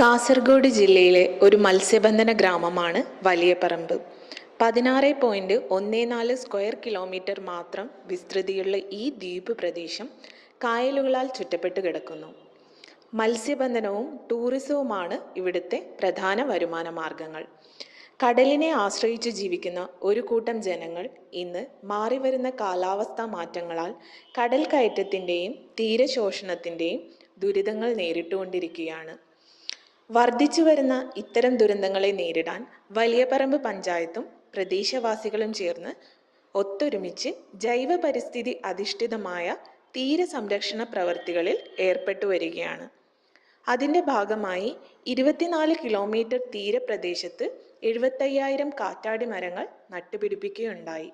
കാസർഗോഡ് ജില്ലയിലെ ഒരു മത്സ്യബന്ധന ഗ്രാമമാണ് വലിയപറമ്പ്. പതിനാറ് പോയിന്റ് ഒന്ന് നാല് സ്ക്വയർ കിലോമീറ്റർ മാത്രം വിസ്തൃതിയുള്ള ഈ ദ്വീപ് പ്രദേശം കായലുകളാൽ ചുറ്റപ്പെട്ട് കിടക്കുന്നു. മത്സ്യബന്ധനവും ടൂറിസവുമാണ് ഇവിടുത്തെ പ്രധാന വരുമാന മാർഗങ്ങൾ. കടലിനെ ആശ്രയിച്ച് ജീവിക്കുന്ന ഒരു കൂട്ടം ജനങ്ങൾ ഇന്ന് മാറിവരുന്ന കാലാവസ്ഥാ മാറ്റങ്ങളാൽ കടൽ കയറ്റത്തിന്റെയും തീരശോഷണത്തിന്റെയും ദുരിതങ്ങൾ നേരിട്ടുകൊണ്ടിരിക്കുകയാണ്. വർദ്ധിച്ചു വരുന്ന ഇത്തരം ദുരന്തങ്ങളെ നേരിടാൻ വലിയപറമ്പ് പഞ്ചായത്തും പ്രദേശവാസികളും ചേർന്ന് ഒത്തൊരുമിച്ച് ജൈവ പരിസ്ഥിതി അധിഷ്ഠിതമായ തീരസംരക്ഷണ പ്രവർത്തികളിൽ ഏർപ്പെട്ടു വരികയാണ്. അതിന്റെ ഭാഗമായി ഇരുപത്തിനാല് കിലോമീറ്റർ തീരപ്രദേശത്ത് എഴുപത്തയ്യായിരം കാറ്റാടി മരങ്ങൾ നട്ടുപിടിപ്പിക്കുകയുണ്ടായി.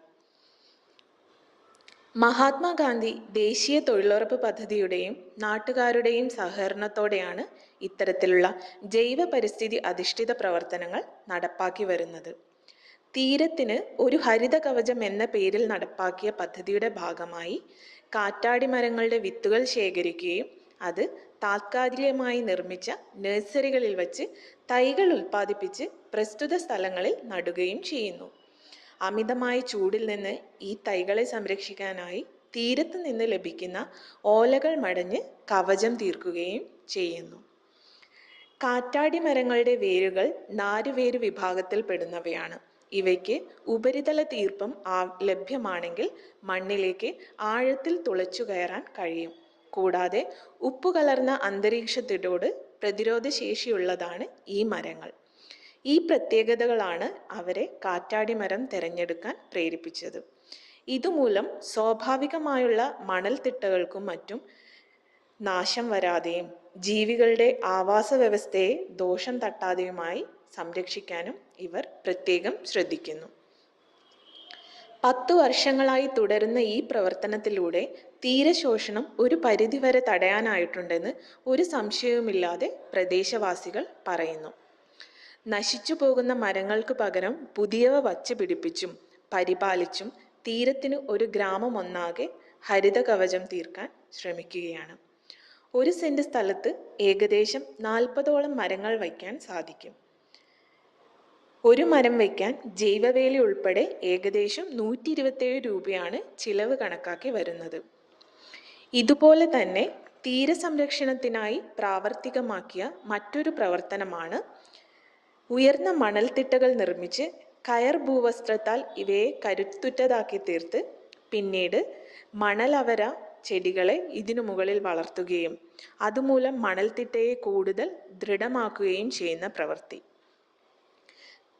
മഹാത്മാഗാന്ധി ദേശീയ തൊഴിലുറപ്പ് പദ്ധതിയുടെയും നാട്ടുകാരുടെയും സഹകരണത്തോടെയാണ് ഇത്തരത്തിലുള്ള ജൈവ പരിസ്ഥിതി അധിഷ്ഠിത പ്രവർത്തനങ്ങൾ നടപ്പാക്കി വരുന്നത്. തീരത്തിന് ഒരു ഹരിത കവചം എന്ന പേരിൽ നടപ്പാക്കിയ പദ്ധതിയുടെ ഭാഗമായി കാറ്റാടി മരങ്ങളുടെ വിത്തുകൾ ശേഖരിക്കുകയും അത് താത്കാലികമായി നിർമ്മിച്ച നഴ്സറികളിൽ വച്ച് തൈകൾ ഉൽപ്പാദിപ്പിച്ച് പ്രസ്തുത സ്ഥലങ്ങളിൽ നടുകയും ചെയ്യുന്നു. അമിതമായ ചൂടിൽ നിന്ന് ഈ തൈകളെ സംരക്ഷിക്കാനായി തീരത്ത് നിന്ന് ലഭിക്കുന്ന ഓലകൾ മടഞ്ഞ് കവചം തീർക്കുകയും ചെയ്യുന്നു. കാറ്റാടി മരങ്ങളുടെ വേരുകൾ നാരുവേര് വിഭാഗത്തിൽ പെടുന്നവയാണ്. ഇവയ്ക്ക് ഉപരിതല തീർപ്പം ലഭ്യമാണെങ്കിൽ മണ്ണിലേക്ക് ആഴത്തിൽ തുളച്ചു കയറാൻ കഴിയും. കൂടാതെ ഉപ്പ് കലർന്ന അന്തരീക്ഷത്തിനോട് പ്രതിരോധശേഷിയുള്ളതാണ് ഈ മരങ്ങൾ. ഈ പ്രത്യേകതകളാണ് അവരെ കാറ്റാടി മരം തിരഞ്ഞെടുക്കാൻ പ്രേരിപ്പിച്ചത്. ഇതുമൂലം സ്വാഭാവികമായുള്ള മണൽത്തിട്ടകൾക്കും മറ്റും നാശം വരാതെയും ജീവികളുടെ ആവാസ വ്യവസ്ഥയെ ദോഷം തട്ടാതെയുമായി സംരക്ഷിക്കാനും ഇവർ പ്രത്യേകം ശ്രദ്ധിക്കുന്നു. പത്തു വർഷങ്ങളായി തുടരുന്ന ഈ പ്രവർത്തനത്തിലൂടെ തീരശോഷണം ഒരു പരിധിവരെ തടയാനായിട്ടുണ്ടെന്ന് ഒരു സംശയവുമില്ലാതെ പ്രദേശവാസികൾ പറയുന്നു. നശിച്ചു പോകുന്ന മരങ്ങൾക്ക് പകരം പുതിയവ വച്ച് പിടിപ്പിച്ചും പരിപാലിച്ചും തീരത്തിന് ഒരു ഗ്രാമം ഒന്നാകെ ഹരിത കവചം തീർക്കാൻ ശ്രമിക്കുകയാണ്. ഒരു സെന്റ് സ്ഥലത്ത് ഏകദേശം നാൽപ്പതോളം മരങ്ങൾ വയ്ക്കാൻ സാധിക്കും. ഒരു മരം വയ്ക്കാൻ ജൈവവേലി ഉൾപ്പെടെ ഏകദേശം നൂറ്റി ഇരുപത്തേഴ് രൂപയാണ് ചിലവ് കണക്കാക്കി വരുന്നത്. ഇതുപോലെ തന്നെ തീരസംരക്ഷണത്തിനായി പ്രാവർത്തികമാക്കിയ മറ്റൊരു പ്രവർത്തനമാണ് ഉയർന്ന മണൽത്തിട്ടകൾ നിർമ്മിച്ച് കയർ ഭൂവസ്ത്രത്താൽ ഇവയെ കരുത്തുറ്റതാക്കി തീർത്ത് പിന്നീട് മണലവര ചെടികളെ ഇതിനു മുകളിൽ വളർത്തുകയും അതുമൂലം മണൽത്തിട്ടയെ കൂടുതൽ ദൃഢമാക്കുകയും ചെയ്യുന്ന പ്രവൃത്തി.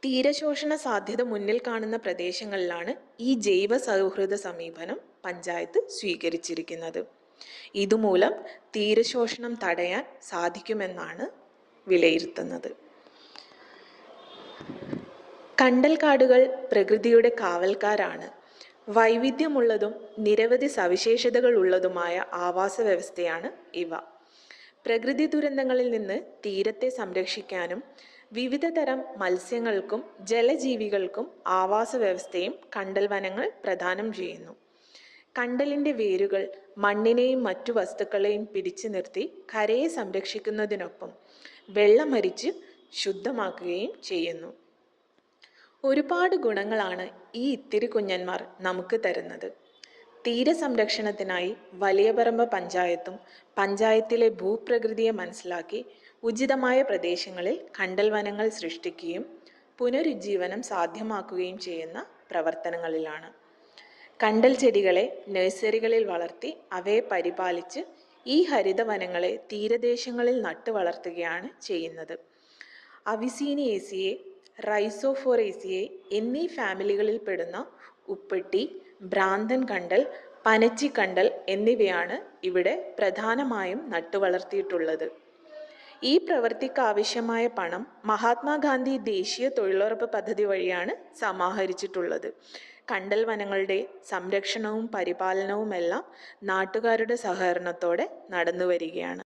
തീരശോഷണ സാധ്യത മുന്നിൽ കാണുന്ന പ്രദേശങ്ങളിലാണ് ഈ ജൈവ സൗഹൃദ സമീപനം പഞ്ചായത്ത് സ്വീകരിച്ചിരിക്കുന്നത്. ഇതുമൂലം തീരശോഷണം തടയാൻ സാധിക്കുമെന്നാണ് വിലയിരുത്തുന്നത്. കണ്ടൽക്കാടുകൾ പ്രകൃതിയുടെ കാവൽക്കാരാണ്. വൈവിധ്യമുള്ളതും നിരവധി സവിശേഷതകൾ ഉള്ളതുമായ ആവാസ വ്യവസ്ഥയാണ് ഇവ. പ്രകൃതി ദുരന്തങ്ങളിൽ നിന്ന് തീരത്തെ സംരക്ഷിക്കാനും വിവിധ തരം മത്സ്യങ്ങൾക്കും ജലജീവികൾക്കും ആവാസ വ്യവസ്ഥയും കണ്ടൽ വനങ്ങൾ പ്രദാനം ചെയ്യുന്നു. കണ്ടലിന്റെ വേരുകൾ മണ്ണിനെയും മറ്റു വസ്തുക്കളെയും പിടിച്ചു നിർത്തി കരയെ സംരക്ഷിക്കുന്നതിനൊപ്പം വെള്ളമരിച്ച് ശുദ്ധമാക്കുകയും ചെയ്യുന്നു. ഒരുപാട് ഗുണങ്ങളാണ് ഈ ഇത്തിരി കുഞ്ഞന്മാർ നമുക്ക് തരുന്നത്. തീരസംരക്ഷണത്തിനായി വലിയപറമ്പ് പഞ്ചായത്തും പഞ്ചായത്തിലെ ഭൂപ്രകൃതിയെ മനസ്സിലാക്കി ഉചിതമായ പ്രദേശങ്ങളിൽ കണ്ടൽവനങ്ങൾ സൃഷ്ടിക്കുകയും പുനരുജ്ജീവനം സാധ്യമാക്കുകയും ചെയ്യുന്ന പ്രവർത്തനങ്ങളിലാണ്. കണ്ടൽ ചെടികളെ നഴ്സറികളിൽ വളർത്തി അവയെ പരിപാലിച്ച് ഈ ഹരിതവനങ്ങളെ തീരദേശങ്ങളിൽ നട്ടു വളർത്തുകയാണ് ചെയ്യുന്നത് അവിസീനിയേസിയെ റൈസോഫോറേസിയെ എന്നീ ഫാമിലികളിൽ പെടുന്ന ഉപ്പെട്ടി ഭ്രാന്തൻ കണ്ടൽ പനച്ചിക്കണ്ടൽ എന്നിവയാണ് ഇവിടെ പ്രധാനമായും നട്ടുവളർത്തിയിട്ടുള്ളത് ഈ പ്രവൃത്തിക്ക് ആവശ്യമായ പണം മഹാത്മാഗാന്ധി ദേശീയ തൊഴിലുറപ്പ് പദ്ധതി വഴിയാണ് സമാഹരിച്ചിട്ടുള്ളത്. കണ്ടൽ വനങ്ങളുടെ സംരക്ഷണവും പരിപാലനവുമെല്ലാം നാട്ടുകാരുടെ സഹകരണത്തോടെ നടന്നു വരികയാണ്